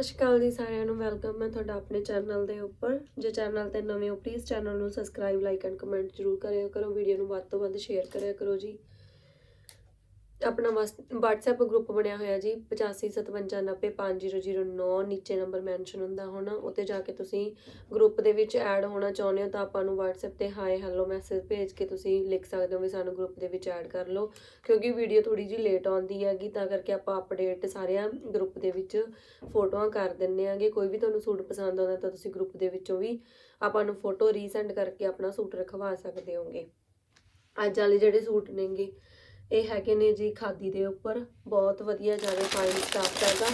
ਸਤਿ ਸ਼੍ਰੀ ਅਕਾਲ ਜੀ ਸਾਰਿਆਂ ਨੂੰ ਵੈਲਕਮ ਹੈ ਤੁਹਾਡਾ ਆਪਣੇ ਚੈਨਲ ਦੇ ਉੱਪਰ। ਜੇ ਚੈਨਲ ਤੇ ਨਵੇਂ ਹੋ ਪਲੀਜ਼ ਚੈਨਲ ਨੂੰ ਸਬਸਕ੍ਰਾਈਬ ਲਾਈਕ ਐਂਡ ਕਮੈਂਟ ਜ਼ਰੂਰ ਕਰਿਆ ਕਰੋ। ਵੀਡੀਓ ਨੂੰ ਵੱਧ ਤੋਂ ਵੱਧ ਸ਼ੇਅਰ ਕਰਿਆ ਕਰੋ ਜੀ। ਆਪਣਾ WhatsApp ਗਰੁੱਪ ਬਣਿਆ ਹੋਇਆ ਜੀ 8557905009 ਨੀਚੇ ਨੰਬਰ ਮੈਂਸ਼ਨ ਹੁੰਦਾ ਹੋਣਾ ਉੱਤੇ ਜਾ ਕੇ ਤੁਸੀਂ ਗਰੁੱਪ ਦੇ ਵਿੱਚ ਐਡ ਹੋਣਾ ਚਾਹੁੰਦੇ ਹੋ ਤਾਂ ਆਪਾਂ ਨੂੰ WhatsApp ਤੇ ਹਾਈ ਹੈਲੋ ਮੈਸੇਜ ਭੇਜ ਕੇ ਤੁਸੀਂ ਲਿਖ ਸਕਦੇ ਹੋ ਵੀ ਸਾਨੂੰ ਗਰੁੱਪ ਦੇ ਵਿੱਚ ਐਡ ਕਰ ਲਓ, ਕਿਉਂਕਿ ਵੀਡੀਓ ਥੋੜੀ ਜਿਹੀ ਲੇਟ ਆਉਂਦੀ ਹੈਗੀ, ਤਾਂ ਕਰਕੇ ਆਪਾਂ ਅਪਡੇਟ ਸਾਰਿਆਂ ਗਰੁੱਪ ਦੇ ਵਿੱਚ ਫੋਟੋਆਂ ਕਰ ਦਿੰਨੇ ਆਂਗੇ ਕੋਈ ਵੀ ਤੁਹਾਨੂੰ ਸੂਟ ਪਸੰਦ ਆਉਂਦਾ ਤਾਂ ਤੁਸੀਂ ਗਰੁੱਪ ਦੇ ਵਿੱਚੋਂ ਵੀ ਆਪਾਂ ਨੂੰ ਫੋਟੋ ਰੀਸੈਂਡ ਕਰਕੇ ਆਪਣਾ ਸੂਟ ਰਖਵਾ ਸਕਦੇ ਹੋਗੇ। ਅੱਜ ਵਾਲੇ ਜਿਹੜੇ ਸੂਟ ਨੇਗੇ ਇਹ ਹੈਗੇ ਨੇ ਜੀ ਖਾਦੀ ਦੇ ਉੱਪਰ, ਬਹੁਤ ਵਧੀਆ ਜ਼ਿਆਦਾ ਫਾਈਨ ਸਟਾਫ ਹੈਗਾ।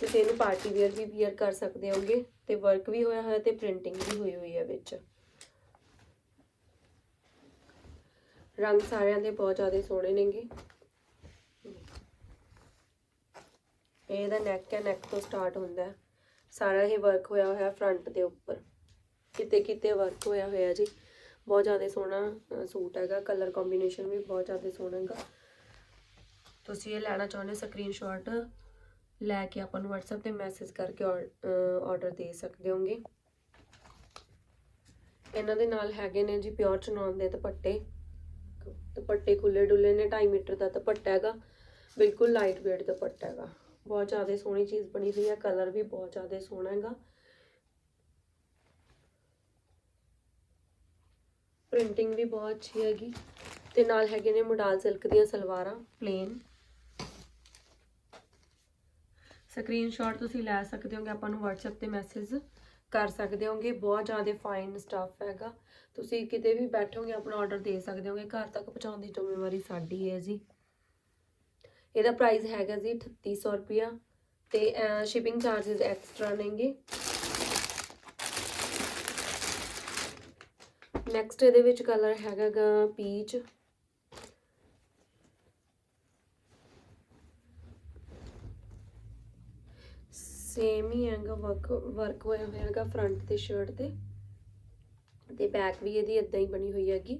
ਤੁਸੀਂ ਇਹਨੂੰ ਪਾਰਟੀ ਵੇਅਰ ਵੀ ਵੀਅਰ ਕਰ ਸਕਦੇ ਹੋਗੇ ਤੇ ਵਰਕ ਵੀ ਹੋਇਆ ਹੋਇਆ ਤੇ ਪ੍ਰਿੰਟਿੰਗ ਵੀ ਹੋਈ ਹੋਈ ਹੈ ਵਿੱਚ। ਰੰਗ ਸਾਰਿਆਂ ਦੇ ਬਹੁਤ ਜ਼ਿਆਦਾ ਸੋਹਣੇ ਨੇਗੇ। ਇਹਦਾ ਨੈਕ ਹੈ ਨੈਕ ਤੋਂ ਸਟਾਰਟ ਹੁੰਦਾ ਹੈ। ਸਾਰਾ ਇਹ ਵਰਕ ਹੋਇਆ ਹੋਇਆ ਫਰੰਟ ਦੇ ਉੱਪਰ। ਕਿਤੇ ਕਿਤੇ ਵਰਕ ਹੋਇਆ ਹੋਇਆ ਜੀ। ਬਹੁਤ ਜ਼ਿਆਦਾ ਸੋਹਣਾ ਸੂਟ ਹੈਗਾ ਕਲਰ ਕੰਬੀਨੇਸ਼ਨ ਵੀ ਬਹੁਤ ਜ਼ਿਆਦਾ ਸੋਹਣਾ ਹੈਗਾ। ਤੁਸੀਂ ਇਹ ਲੈਣਾ ਚਾਹੁੰਦੇ ਸਕਰੀਨਸ਼ਾਟ ਲੈ ਕੇ ਆਪਾਂ ਨੂੰ WhatsApp ਤੇ ਮੈਸੇਜ ਕਰਕੇ ਆਰਡਰ ਦੇ ਸਕਦੇ ਹੋਗੇ। ਇਹਨਾਂ ਦੇ ਨਾਲ ਹੈਗੇ ਨੇ ਜੀ ਪਿਓਰ ਚਨੌਨ ਦੇ ਦੁਪੱਟੇ। ਦੁਪੱਟੇ ਖੁੱਲੇ ਡੁੱਲੇ ਨੇ 2.5 ਮੀਟਰ ਦਾ ਦੁਪੱਟਾ ਹੈਗਾ, ਬਿਲਕੁਲ ਲਾਈਟ ਵੇਟ ਦੁਪੱਟਾ ਹੈਗਾ। ਬਹੁਤ ਜ਼ਿਆਦਾ ਸੋਹਣੀ ਚੀਜ਼ ਬਣੀ ਹੋਈ ਹੈ ਕਲਰ ਵੀ ਬਹੁਤ ਜ਼ਿਆਦਾ ਸੋਹਣਾ ਹੈਗਾ। ਪ੍ਰਿੰਟਿੰਗ ਵੀ ਬਹੁਤ ਅੱਛੀ ਹੈਗੀ। ਤੇ ਨਾਲ ਹੈਗੇ ਨੇ ਮੋਡਾਲ ਸਿਲਕ ਦੀਆਂ ਸਲਵਾਰਾਂ ਪਲੇਨ ਸਕਰੀਨਸ਼ਾਟ ਤੁਸੀਂ ਲੈ ਸਕਦੇ ਹੋਗੇ, ਆਪਾਂ ਨੂੰ WhatsApp ਤੇ ਮੈਸੇਜ ਕਰ ਸਕਦੇ ਹੋਗੇ। ਬਹੁਤ ਜ਼ਿਆਦਾ ਫਾਈਨ ਸਟੱਫ ਹੈਗਾ। ਤੁਸੀਂ ਕਿਤੇ ਵੀ ਬੈਠੋਗੇ, ਆਪਣਾ ਆਰਡਰ ਦੇ ਸਕਦੇ ਹੋਗੇ। ਘਰ ਤੱਕ ਪਹੁੰਚਾਉਣ ਦੀ ਜ਼ਿੰਮੇਵਾਰੀ ਸਾਡੀ ਹੈ ਜੀ। ਇਹਦਾ ਪ੍ਰਾਈਸ ਹੈਗਾ ਜੀ 3800 ਰੁਪਿਆ ਤੇ ਸ਼ਿਪਿੰਗ ਚਾਰजेस ਐਕਸਟਰਾ ਨੇਗੇ। ਨੈਕਸਟ ਇਹਦੇ ਵਿੱਚ ਕਲਰ ਹੈਗਾਗਾ ਪੀਚ ਸੇਮ ਹੀ ਹੈਗਾ ਵਰਕ ਵਰਕ ਹੋਇਆ ਹੋਇਆ ਹੈਗਾ ਫਰੰਟ ਤੇ ਸ਼ਰਟ ਤੇ। ਤੇ ਬੈਕ ਵੀ ਇਹਦੀ ਇਦਾਂ ਹੀ ਬਣੀ ਹੋਈ ਹੈਗੀ।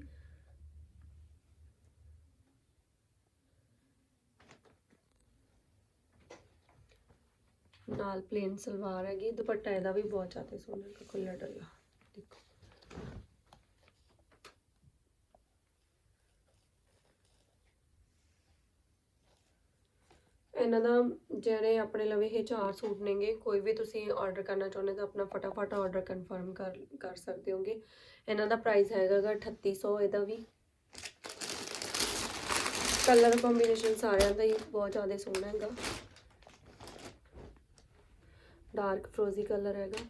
ਨਾਲ ਪਲੇਨ ਸਲਵਾਰ ਹੈਗੀ, ਦੁਪੱਟਾ ਇਹਦਾ ਵੀ ਬਹੁਤ ਜ਼ਿਆਦਾ ਸੋਹਣਾ ਹੈ ਖੁੱਲਾ ਡੱਲਾ ਦੇਖੋ। ਇਹਨਾਂ ਦਾ ਜਿਹੜੇ ਆਪਣੇ ਲਵੇ ਇਹ ਚਾਰ ਸੂਟ ਨੇਗੇ, ਕੋਈ ਵੀ ਤੁਸੀਂ ਆਰਡਰ ਕਰਨਾ ਚਾਹੁੰਦੇ ਤਾਂ ਆਪਣਾ ਫਟਾਫਟ ਆਰਡਰ ਕਨਫਰਮ ਕਰ ਕਰ ਸਕਦੇ ਹੋਗੇ। ਇਹਨਾਂ ਦਾ ਪ੍ਰਾਈਸ ਹੈਗਾਗਾ 3800 ਇਹਦਾ ਵੀ। ਕਲਰ ਕੰਬੀਨੇਸ਼ਨ ਸਾਰਿਆਂ ਦਾ ਹੀ ਬਹੁਤ ਜ਼ਿਆਦਾ ਸੋਹਣਾ ਹੈਗਾ। ਡਾਰਕ ਫਰੋਜ਼ੀ ਕਲਰ ਹੈਗਾ।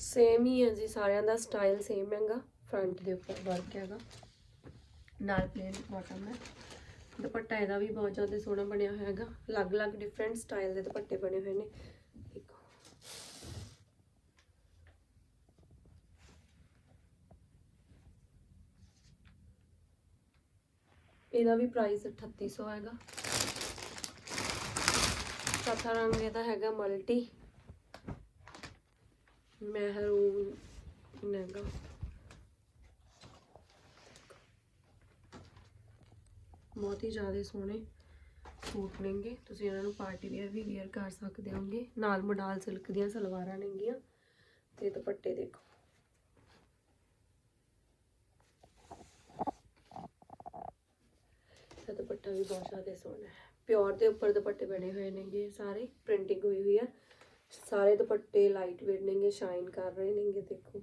ਸੇਮ ਹੀ ਹੈ ਜੀ, ਸਾਰਿਆਂ ਦਾ ਸਟਾਈਲ ਸੇਮ ਹੈਗਾ ਫਰੰਟ ਦੇ ਉੱਪਰ ਵਰਕ ਹੈਗਾ। ਨਾਲ ਪਲੇਨ ਬਾਟਮ ਹੈ। ਦੁਪੱਟਾ ਇਹਦਾ ਵੀ ਬਹੁਤ ਜ਼ਿਆਦਾ ਸੋਹਣਾ ਬਣਿਆ ਹੋਇਆ ਹੈਗਾ। ਅਲੱਗ-ਅਲੱਗ ਡਿਫਰੈਂਟ ਸਟਾਈਲ ਦੇ ਦੁਪੱਟੇ ਬਣੇ ਹੋਏ ਨੇ। ਇਹਦਾ ਵੀ ਪ੍ਰਾਈਸ 3800 ਹੈਗਾ। ਚੌਥਾ ਰੰਗ ਇਹਦਾ ਹੈਗਾ ਮਲਟੀ ਮਹਿਰੂਨ ਨੇਗਾ। ਬਹੁਤ ਹੀ ਜ਼ਿਆਦਾ ਸੋਹਣੇ ਸੂਟ ਨੇਗੇ। ਤੁਸੀਂ ਇਹਨਾਂ ਨੂੰ ਪਾਰਟੀ ਵੇਅਰ ਵੀ ਵੇਅਰ ਕਰ ਸਕਦੇ ਹੋਗੇ। ਨਾਲ ਮੋਡਲ ਸਿਲਕ ਦੀਆਂ ਸਲਵਾਰਾਂ ਨੇਗੀਆਂ। ਤੇ ਦੁਪੱਟੇ ਦੇਖੋ। ਇਹ ਦੁਪੱਟਾ ਵੀ ਬਹੁਤ ਜ਼ਿਆਦਾ ਸੋਹਣਾ ਹੈ। ਪਿਓਰ ਦੇ ਉੱਪਰ ਦੁਪੱਟੇ ਬਣੇ ਹੋਏ ਨੇਗੇ ਸਾਰੇ। ਪ੍ਰਿੰਟਿੰਗ ਹੋਈ ਹੋਈ ਹੈ ਸਾਰੇ ਦੁਪੱਟੇ ਲਾਈਟ ਵੇਟ ਨੇਗੇ ਸ਼ਾਈਨ ਕਰ ਰਹੇ ਨੇਗੇ, ਦੇਖੋ।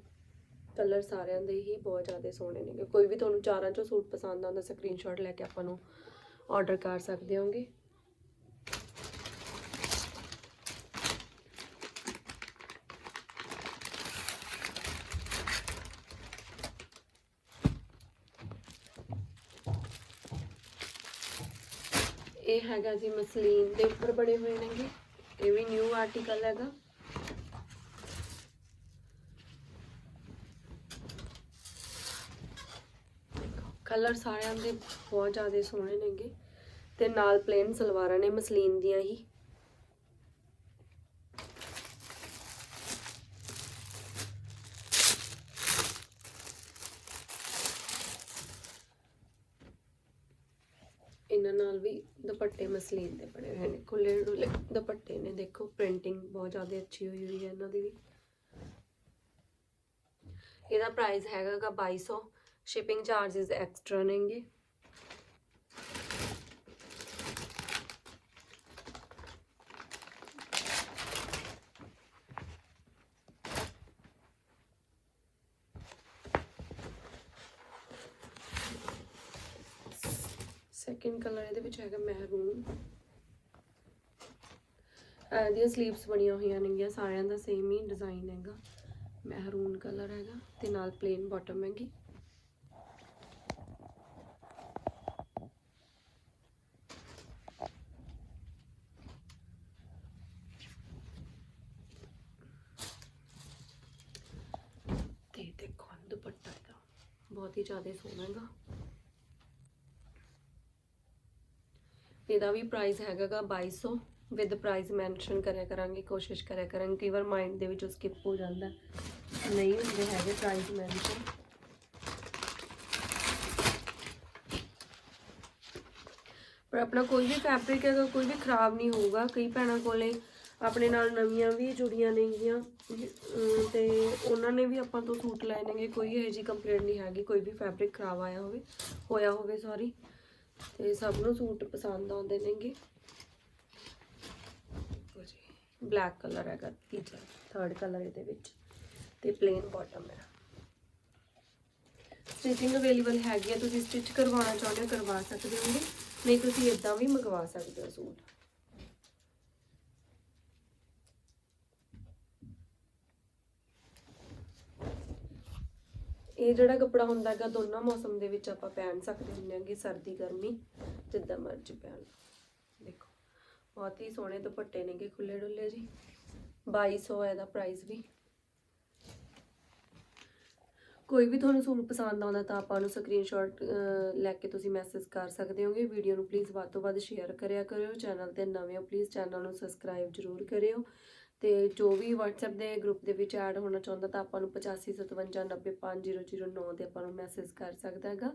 ਕਲਰ ਸਾਰਿਆਂ ਦੇ ਹੀ ਬਹੁਤ ਜ਼ਿਆਦਾ ਸੋਹਣੇ ਨੇਗੇ। ਕੋਈ ਵੀ ਤੁਹਾਨੂੰ ਚਾਰਾਂ ਚੋਂ ਸੂਟ ਪਸੰਦ ਆਉਂਦਾ ਸਕਰੀਨਸ਼ਾਟ ਲੈ ਕੇ ਆਪਾਂ ਨੂੰ ਆਰਡਰ ਕਰ ਸਕਦੇ ਹੋਗੇ। ਇਹ ਹੈਗਾ ਜੀ ਮਸਲੀਨ ਦੇ ਉੱਪਰ ਬਣੇ ਹੋਏ ਨੇਗੇ। ਇਹ ਵੀ ਨਿਊ ਆਰਟੀਕਲ ਹੈਗਾ। ਕਲਰ ਸਾਰਿਆਂ ਦੇ ਬਹੁਤ ਜ਼ਿਆਦਾ ਸੋਹਣੇ ਨੇਗੇ ਤੇ ਨਾਲ ਪਲੇਨ ਸਲਵਾਰਾਂ ਨੇ ਮਸਲੀਨ ਦੀਆਂ ਹੀ। ਇਹਨਾਂ ਨਾਲ ਵੀ ਦੁਪੱਟੇ ਮਸਲੀਨ ਦੇ ਬਣੇ ਹੋਏ ਨੇ ਖੁੱਲੇ ਡੁੱਲੇ ਦੁਪੱਟੇ ਨੇ, ਦੇਖੋ ਪ੍ਰਿੰਟਿੰਗ ਬਹੁਤ ਜ਼ਿਆਦਾ ਅੱਛੀ ਹੋਈ ਹੋਈ ਹੈ ਇਹਨਾਂ ਦੀ ਵੀ। ਇਹਦਾ ਪ੍ਰਾਈਸ ਹੈਗਾ ਗਾ 2200 ਸ਼ਿਪਿੰਗ ਚਾਰजेस ਐਕਸਟਰਾ ਨੇਗੇ। ਸੈਕਿੰਡ ਕਲਰ ਇਹਦੇ ਵਿੱਚ ਹੈਗਾ ਮਹਿਰੂਨ ਇਹਦੀਆਂ ਸਲੀਵਸ ਬਣੀਆਂ ਹੋਈਆਂ ਨੇਗੀਆਂ, ਸਾਰਿਆਂ ਦਾ ਸੇਮ ਹੀ ਡਿਜ਼ਾਈਨ ਹੈਗਾ। ਮਹਿਰੂਨ ਕਲਰ ਹੈਗਾ ਤੇ ਨਾਲ ਪਲੇਨ ਬਾਟਮ ਹੈਗੀ। ਦੇਖੋ ਦੁਪੱਟਾ ਬਹੁਤ ਹੀ ਜ਼ਿਆਦਾ ਸੋਹਣਾ ਹੈਗਾ। ਇਹਦਾ ਵੀ ਪ੍ਰਾਈਸ ਹੈਗਾਗਾ 2200 ਵਿਦ ਪ੍ਰਾਈਸ ਮੈਂਸ਼ਨ ਕਰਿਆ ਕਰਾਂਗੇ, ਕੋਸ਼ਿਸ਼ ਕਰਿਆ ਕਰਾਂਗੇ, ਕਈ ਵਾਰ ਮਾਈਂਡ ਦੇ ਵਿੱਚੋਂ ਸਕਿਪ ਹੋ ਜਾਂਦਾ। ਨਹੀਂ ਹੁੰਦੇ ਹੈਗੇ ਪ੍ਰਾਈਸ ਮੈਂਸ਼ਨ ਪਰ ਆਪਣਾ ਕੋਈ ਵੀ ਫੈਬਰਿਕ ਹੈਗਾ, ਕੋਈ ਵੀ ਖਰਾਬ ਨਹੀਂ ਹੋਊਗਾ। ਕਈ ਭੈਣਾਂ ਕੋਲੇ ਆਪਣੇ ਨਾਲ ਨਵੀਆਂ ਵੀ ਜੁੜੀਆਂ ਨੇਗੀਆਂ, ਅਮ, ਤੇ ਉਹਨਾਂ ਨੇ ਵੀ ਆਪਾਂ ਤੋਂ ਸੂਟ ਲਏ ਨੇਗੇ। ਕੋਈ ਇਹੋ ਜਿਹੀ ਕੰਪਲੇਂਟ ਨਹੀਂ ਹੈਗੀ, ਕੋਈ ਵੀ ਫੈਬਰਿਕ ਖਰਾਬ ਆਇਆ ਹੋਵੇ, ਹੋਇਆ ਹੋਵੇ ਸੌਰੀ ਤੇ ਸਭ ਨੂੰ ਸੂਟ ਪਸੰਦ ਆਉਂਦੇ ਨੇਗੇ। ਬਲੈਕ ਕਲਰ ਹੈਗਾ ਤੀਜਾ ਥਰਡ ਕਲਰ ਇਹਦੇ ਵਿੱਚ ਤੇ ਪਲੇਨ ਬਾਟਮ ਹੈ। ਸਟਿਚਿੰਗ ਅਵੇਲੇਬਲ ਹੈਗੀ ਹੈ, ਤੁਸੀਂ ਸਟਿਚ ਕਰਵਾਉਣਾ ਚਾਹੁੰਦੇ ਹੋ ਕਰਵਾ ਸਕਦੇ ਹੋਗੇ। ਨਹੀਂ, ਤੁਸੀਂ ਇਦਾਂ ਵੀ ਮੰਗਵਾ ਸਕਦੇ ਹੋ ਸੂਟ। ਇਹ ਜਿਹੜਾ ਕੱਪੜਾ ਹੁੰਦਾ ਹੈਗਾ, ਦੋਨਾਂ ਮੌਸਮ ਦੇ ਵਿੱਚ ਆਪਾਂ ਪਹਿਨ ਸਕਦੇ ਹੁੰਦੇ ਹਾਂਗੇ, ਸਰਦੀ, ਗਰਮੀ, ਜਿੱਦਾਂ ਮਰਜ਼ੀ ਪਹਿਨ ਦੇਖੋ, ਬਹੁਤ ਹੀ ਸੋਹਣੇ ਦੁਪੱਟੇ ਨੇਗੇ ਖੁੱਲੇ ਡੁੱਲੇ ਜੀ 2200 ਹੈ ਇਹਦਾ ਪ੍ਰਾਈਸ ਵੀ। ਕੋਈ ਵੀ ਤੁਹਾਨੂੰ ਸੂਟ ਪਸੰਦ ਆਉਂਦਾ ਤਾਂ ਆਪਾਂ ਨੂੰ ਸਕਰੀਨਸ਼ਾਟ ਲੈ ਕੇ ਤੁਸੀਂ ਮੈਸੇਜ ਕਰ ਸਕਦੇ ਹੋਗੇ। ਵੀਡੀਓ ਨੂੰ ਪਲੀਜ਼ ਵੱਧ ਤੋਂ ਵੱਧ ਸ਼ੇਅਰ ਕਰਿਆ ਕਰਿਓ। ਚੈਨਲ ਤੇ ਨਵੇਂ ਹੋ ਪਲੀਜ਼ ਚੈਨਲ ਨੂੰ ਸਬਸਕ੍ਰਾਈਬ ਜ਼ਰੂਰ ਕਰਿਓ। ਤੇ ਜੋ ਵੀ WhatsApp ਦੇ ਗਰੁੱਪ ਦੇ ਵਿੱਚ ਐਡ ਹੋਣਾ ਚਾਹੁੰਦਾ ਤਾਂ ਆਪਾਂ ਨੂੰ 8557905009 ਤੇ ਆਪਾਂ ਨੂੰ ਮੈਸੇਜ ਕਰ ਸਕਦਾ ਹੈਗਾ।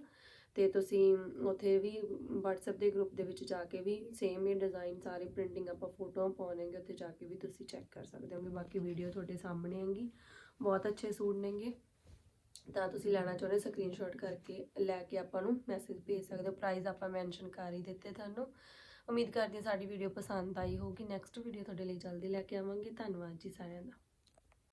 ਤੇ ਤੁਸੀਂ ਉੱਥੇ ਵੀ WhatsApp ਦੇ ਗਰੁੱਪ ਦੇ ਵਿੱਚ ਜਾ ਕੇ ਵੀ ਸੇਮ ਹੀ ਡਿਜ਼ਾਈਨ ਸਾਰੇ ਪ੍ਰਿੰਟਿੰਗ ਆਪਾਂ ਫੋਟੋਆਂ ਪਾਉਣਗੇ, ਉੱਥੇ ਜਾ ਕੇ ਵੀ ਤੁਸੀਂ ਚੈੱਕ ਕਰ ਸਕਦੇ ਹੋਗੇ। ਬਾਕੀ ਵੀਡੀਓ ਤੁਹਾਡੇ ਸਾਹਮਣੇ ਹੈਗੀ। ਬਹੁਤ ਅੱਛੇ ਸੂਟ ਨੇਗੇ। ਤਾਂ ਤੁਸੀਂ ਲੈਣਾ ਚਾਹੁੰਦੇ ਸਕਰੀਨਸ਼ਾਟ ਕਰਕੇ ਲੈ ਕੇ ਆਪਾਂ ਨੂੰ ਮੈਸੇਜ ਭੇਜ ਸਕਦੇ ਹੋ। ਪ੍ਰਾਈਸ ਆਪਾਂ ਮੈਂਸ਼ਨ ਕਰ ਹੀ ਦਿੱਤੇ ਤੁਹਾਨੂੰ। ਉਮੀਦ ਕਰਦੀ ਹਾਂ ਸਾਡੀ ਵੀਡੀਓ ਪਸੰਦ ਆਈ ਹੋਊਗੀ। ਨੈਕਸਟ ਵੀਡੀਓ ਤੁਹਾਡੇ ਲਈ ਜਲਦੀ ਲੈ ਕੇ ਆਵਾਂਗੇ। ਧੰਨਵਾਦ ਜੀ ਸਾਰਿਆਂ ਦਾ।